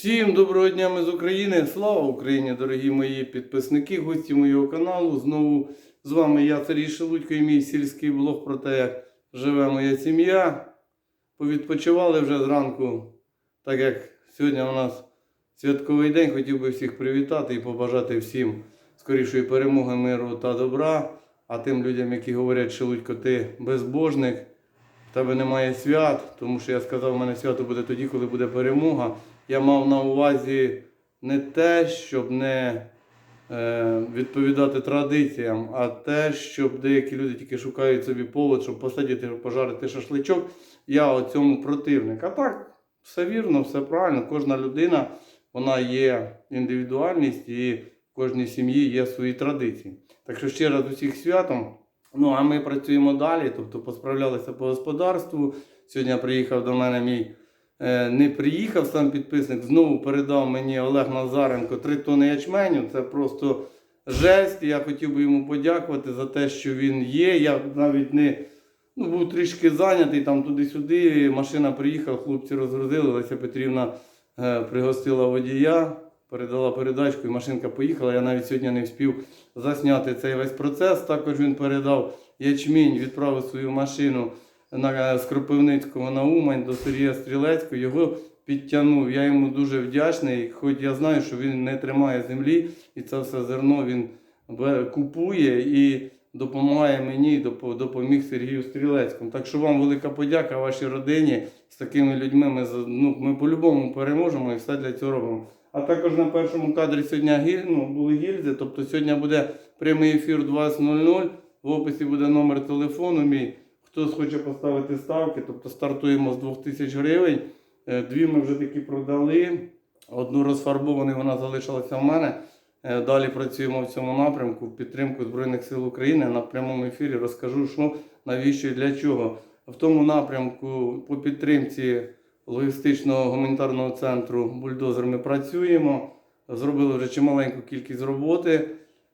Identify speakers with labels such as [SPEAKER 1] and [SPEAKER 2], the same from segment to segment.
[SPEAKER 1] Всім доброго дня ми з України. Слава Україні, дорогі мої підписники, гості моєго каналу. Знову з вами я, Сергій Шелудько, і мій сільський блог про те, як живе моя сім'я. Повідпочивали вже зранку, так як сьогодні у нас святковий день. Хотів би всіх привітати і побажати всім скорішої перемоги, миру та добра. А тим людям, які говорять, Шелудько, ти безбожник, в тебе немає свят, тому що я сказав, у мене свято буде тоді, коли буде перемога. Я мав на увазі не те, щоб не е, відповідати традиціям, а те, щоб деякі люди тільки шукають собі повод, щоб посидіти, пожарити шашличок. Я у цьому противник. А так, все вірно, все правильно. Кожна людина вона є індивідуальність і в кожній сім'ї є свої традиції. Так що ще раз усіх святом. Ну, а ми працюємо далі, тобто посправлялися по господарству. Сьогодні приїхав до мене мій не приїхав сам підписник, знову передав мені Олег Назаренко 3 тони ячменю. Це просто жесть. Я хотів би йому подякувати за те, що він є. Я навіть не ну, був трішки зайнятий там туди-сюди. Машина приїхала, хлопці розгрузили. Леся Петрівна е, пригостила водія, передала передачку, і машинка поїхала. Я навіть сьогодні не встиг засняти цей весь процес. Також він передав ячмінь, відправив свою машину з Кропивницького на Умань до Сергія Стрілецького. Його підтягнув. Я йому дуже вдячний, хоч я знаю, що він не тримає землі, і це все зерно він купує і допомагає мені, допоміг Сергію Стрілецькому. Так що вам велика подяка вашій родині. З такими людьми ми, ну, ми по-любому переможемо і все для цього робимо. А також на першому кадрі сьогодні гіль, ну, були гільзи, тобто сьогодні буде прямий ефір 20.00. В описі буде номер телефону мій. Хтось хоче поставити ставки, тобто стартуємо з 2000 гривень. Е, Дві ми вже такі продали. Одну розфарбовану, вона залишилася в мене. Е, Далі працюємо в цьому напрямку в підтримку Збройних сил України. На прямому ефірі розкажу, що навіщо і для чого. В тому напрямку по підтримці логістичного гуманітарного центру Бульдозер ми працюємо. Зробили вже чималеньку кількість роботи.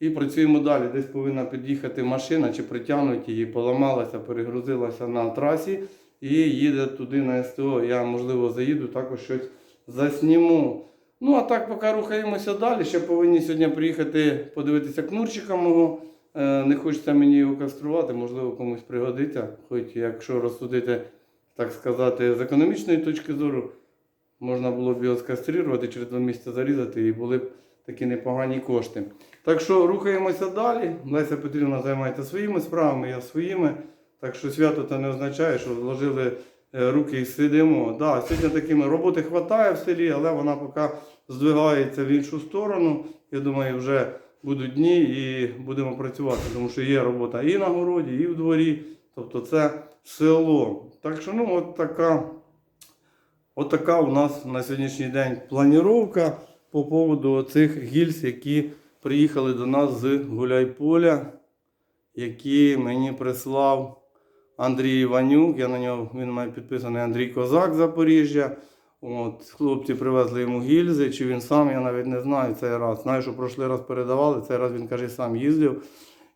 [SPEAKER 1] І працюємо далі. Десь повинна під'їхати машина чи притягнути її, поламалася, перегрузилася на трасі і їде туди на СТО. Я, можливо, заїду, також щось засніму. Ну, а так, поки рухаємося далі. Ще повинні сьогодні приїхати подивитися кнурчика мого. Е, Не хочеться мені його каструвати, можливо, комусь пригодиться. Хоч якщо розсудити, так сказати, з економічної точки зору, можна було б його скастрирувати, через два місяці зарізати і були б такі непогані кошти. Так що рухаємося далі. Леся Петрівна займається своїми справами, я своїми. Так що свято це не означає, що зложили е, руки і сидимо. Да, сьогодні такими роботи вистачає в селі, але вона поки здвигається в іншу сторону. Я думаю, вже будуть дні і будемо працювати, тому що є робота і на городі, і в дворі. Тобто це село. Так що, ну, от така, от така у нас на сьогоднішній день планіровка по поводу цих гільз, які приїхали до нас з Гуляйполя, які мені прислав Андрій Іванюк. Я на нього він має підписаний Андрій Козак Запоріжжя. От, хлопці привезли йому гільзи, чи він сам, я навіть не знаю цей раз. Знаю, що прошлий раз передавали, цей раз він каже, сам їздив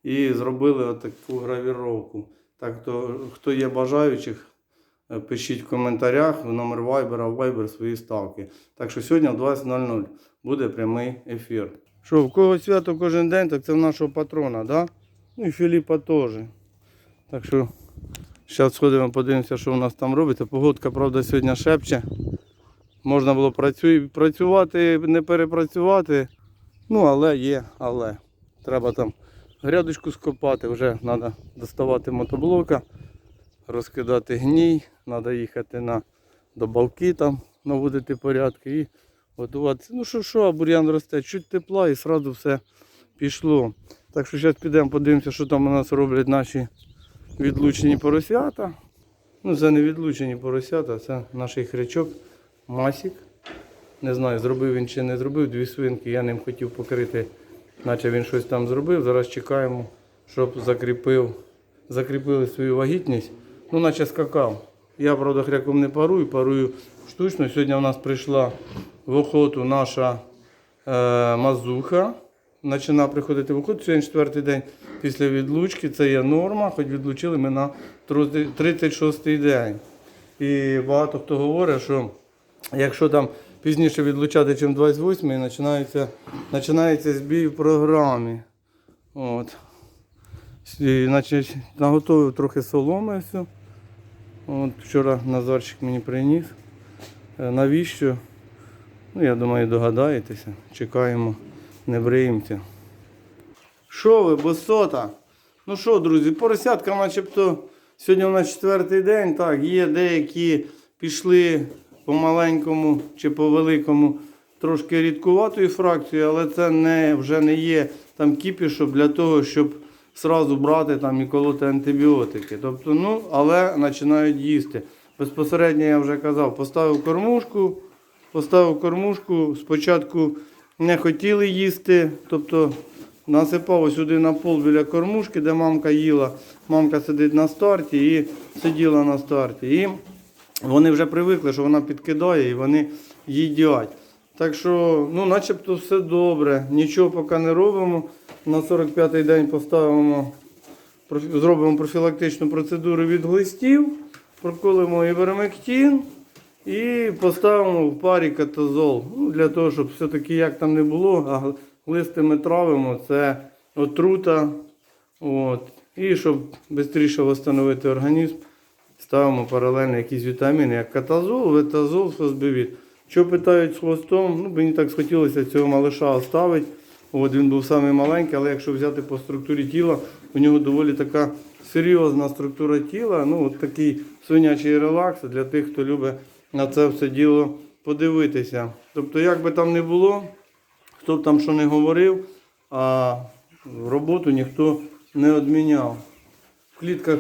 [SPEAKER 1] і зробили отаку гравіровку. Так то, хто є бажаючих, пишіть в коментарях в номер Viber, Viber свої ставки. Так що сьогодні в 20.00 буде прямий ефір. Що, в кого свято кожен день, так це в нашого патрона, да? Ну і Філіпа теж. Так що зараз сходимо, подивимося, що у нас там робиться. Погодка, правда, сьогодні шепче. Можна було працювати, не перепрацювати. Ну, але є, але. Треба там грядочку скопати, вже треба доставати мотоблока, розкидати гній, треба їхати на добавки там, наводити порядки і готуватися. Ну що, що, а бур'ян росте, чуть тепла і одразу все пішло. Так що зараз підемо, подивимося, що там у нас роблять наші відлучені поросята. Ну, це не відлучені поросята, це наш хрячок, масік. Не знаю, зробив він чи не зробив дві свинки. Я ним хотів покрити, наче він щось там зробив. Зараз чекаємо, щоб закріпив, закріпили свою вагітність. Ну, наче скакав. Я, правда, хряком не парую, парую штучно. Сьогодні у нас прийшла в охоту наша е, мазуха. Починає приходити в охоту. Сьогодні четвертий день після відлучки. Це є норма, хоч відлучили ми на 36-й день. І багато хто говорить, що якщо там пізніше відлучати, ніж 28 і починається, починається збій в програмі. От. І, значить, наготовив трохи соломи все. От, вчора Назарчик мені приніс. Е, Навіщо? Ну, я думаю, догадаєтеся. Чекаємо, не бриємося. Що ви, босота? Ну що, друзі, поросятка начебто сьогодні у нас четвертий день. Так, є деякі пішли по маленькому чи по великому трошки рідкуватою фракцією, але це не, вже не є там кіпішом для того, щоб сразу брати там і колоти антибіотики. Тобто, ну, але починають їсти. Безпосередньо я вже казав, поставив кормушку, поставив кормушку, спочатку не хотіли їсти, тобто насипав сюди на пол біля кормушки, де мамка їла. Мамка сидить на старті і сиділа на старті. І вони вже привикли, що вона підкидає і вони їдять. Так що, ну, начебто все добре. Нічого поки не робимо. На 45-й день поставимо, зробимо профілактичну процедуру від глистів, проколимо івермектин і поставимо в парі катазол. Ну, для того, щоб все-таки як там не було, а гл- глисти ми травимо, це отрута. От. І щоб швидше встановити організм, ставимо паралельно якісь вітаміни, як катазол, ветазол, фосбивіт. Що питають з хвостом, ну, мені так схотілося цього малиша оставити. От він був самий маленький, але якщо взяти по структурі тіла, у нього доволі така серйозна структура тіла. Ну, от такий свинячий релакс для тих, хто любить на це все діло подивитися. Тобто, як би там не було, хто б там що не говорив, а роботу ніхто не відміняв. В клітках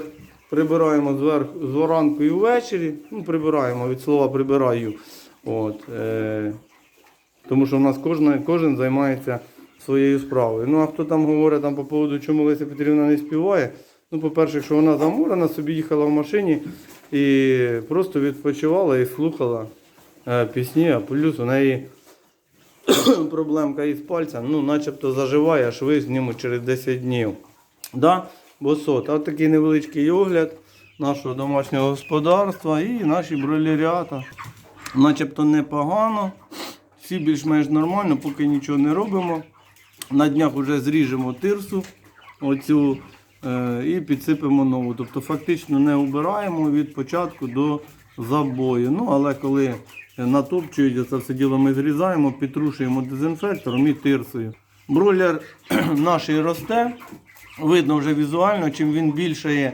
[SPEAKER 1] прибираємо зверху, зранку і ввечері. Ну, прибираємо від слова прибираю. От, е, тому що в нас кожен, кожен займається своєю справою. Ну а хто там говорить там, по поводу, чому Леся Петрівна не співає? Ну, по-перше, що вона замурена, собі їхала в машині і просто відпочивала і слухала е, пісні, а плюс у неї проблемка із пальцем, ну, начебто заживає, а шви знімуть через 10 днів. Да? Босот. А такий невеличкий огляд нашого домашнього господарства і наші бройлерята. Начебто непогано. Всі більш-менш нормально, поки нічого не робимо. На днях вже зріжемо тирсу оцю, е, і підсипемо нову. Тобто фактично не убираємо від початку до забою. Ну, але коли натопчують це все діло, ми зрізаємо, підтрушуємо дезінфектором і тирсою. Бройлер наш росте. Видно вже візуально, чим він більше є,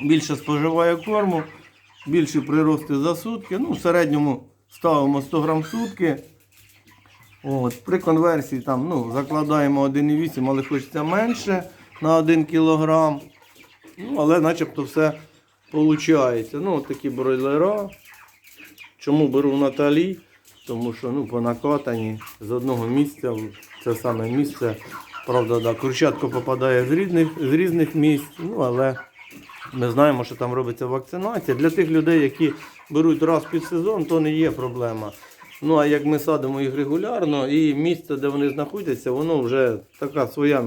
[SPEAKER 1] більше споживає корму, більші прирости за сутки. Ну, в середньому ставимо 100 грам сутки. От, при конверсії там, ну, закладаємо 1,8, але хочеться менше на 1 кг. Ну, але начебто все виходить. Ну, такі бройлера. Чому беру Наталі? Тому що ну, понакатані з одного місця в це саме місце. Правда, да, курчатко попадає з різних, з різних місць, ну, але ми знаємо, що там робиться вакцинація. Для тих людей, які беруть раз під сезон, то не є проблема. Ну а як ми садимо їх регулярно, і місце, де вони знаходяться, воно вже така своя е,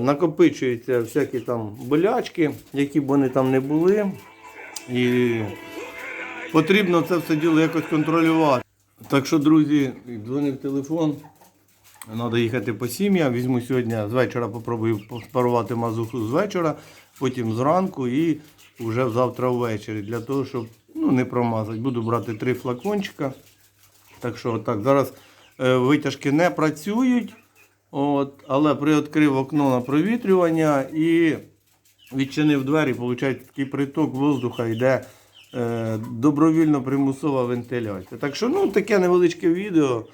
[SPEAKER 1] накопичується всякі там болячки, які б вони там не були. І потрібно це все діло якось контролювати. Так що, друзі, дзвонив телефон. Треба їхати по сім'ям. Візьму сьогодні з вечора, попробую спарувати мазуху з вечора, потім зранку і вже завтра ввечері. Для того, щоб ну, не промазати. Буду брати три флакончика. Так що так, зараз е, витяжки не працюють. От, але приоткрив окно на провітрювання і відчинив двері, виходить такий приток воздуха йде е, добровільно примусова вентиляція. Так що ну, таке невеличке відео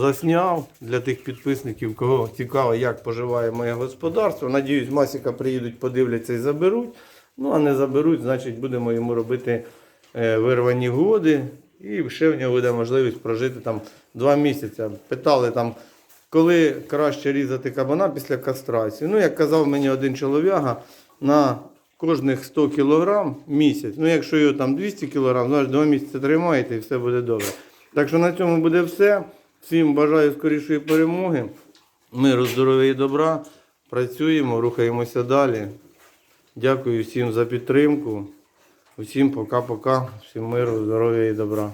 [SPEAKER 1] засняв для тих підписників, кого цікаво, як поживає моє господарство. Надіюсь, Масіка приїдуть, подивляться і заберуть. Ну, а не заберуть, значить будемо йому робити е, вирвані годи. І ще в нього буде можливість прожити там два місяці. Питали там, коли краще різати кабана після кастрації. Ну, як казав мені один чолов'яга, на кожних 100 кг місяць. Ну, якщо його там 200 кг, значить два місяці тримаєте і все буде добре. Так що на цьому буде все. Всім бажаю скорішої перемоги. Миру, здоров'я і добра. Працюємо, рухаємося далі. Дякую всім за підтримку. Усім пока-пока. Всім миру, здоров'я і добра.